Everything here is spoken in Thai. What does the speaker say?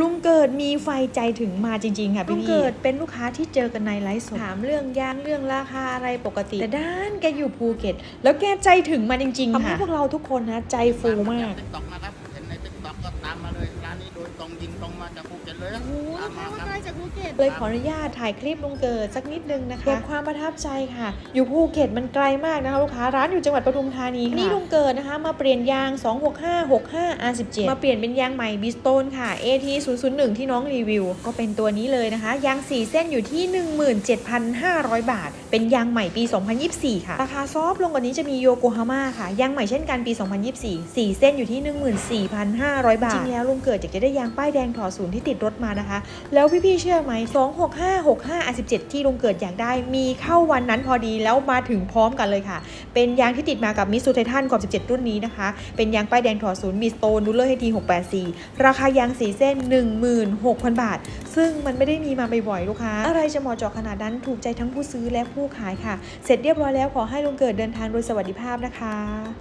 ลุงเกิดมีไฟใจถึงมาจริง ๆ ค่ะพี่ลุงเกิดเป็นลูกค้าที่เจอกันในไลฟ์สดถามเรื่องยางเรื่องราคาอะไรปกติ แต่ด้านแกอยู่ภูเก็ต แล้วแกใจถึงมาจริง ๆ ค่ะทำให้พวกเราทุกคนนะใจฟูมาก รงยิงตรงมาจากภูเก็ตเลยนะโอ้โหตามมาลูกคค้ารับมาไกลจากภูเก็ตเลยขออนุญาตถ่ายคลิปลุงเกิดสักนิดนึงนะคะเก็บความประทับใจค่ะ อยู่ภูเก็ตมันไกลมากนะคะลูกค้าร้านอยู่จังหวัดปทุมธานีค่ะนี่ลุงเกิดนะคะ มาเปลี่ยนยาง 26565 R17 มาเปลี่ยนเป็นยางใหม่บิสโตนค่ะ AT 001ที่น้องรีวิว ก็เป็นตัวนี้เลยนะคะ ยาง 4 เส้นอยู่ที่ 17,500 บาท เป็นยางใหม่ปี 2024 ค่ะ ราคาซอฟต์ลงกว่านี้จะมีโยโกฮาม่าค่ะ ยางใหม่เช่นกันปี 2024 4 เส้นอยู่ที่ 14,500 บาทจริงแล้วลุงเกิดอยากจะได้ยางป้ายแดงถอดศูนย์ที่ติดรถมานะคะ แล้วพี่ๆเชื่อไหม26565 R17 ที่ลุงเกิดอยากได้ มีเข้าวันนั้นพอดีแล้วมาถึงพร้อมกันเลยค่ะ เป็นยางที่ติดมากับมิสูไททันกอบ17 รุ่นนี้นะคะ เป็นยางป้ายแดงถอดศูนย์มีสโตนดูเลอร์ให้ที684 ราคายางสีเส้น 16,000 บาท ซึ่งมันไม่ได้มีมาบ่อยๆลูกค้า อะไรจะเหมาะเจาะขนาดนั้นถูกใจทั้งผู้ซื้อและผู้ขายค่ะ เสร็จเรียบร้อยแล้วขอให้ลุงเกิดเดินทางโดยสวัสดิภาพนะคะ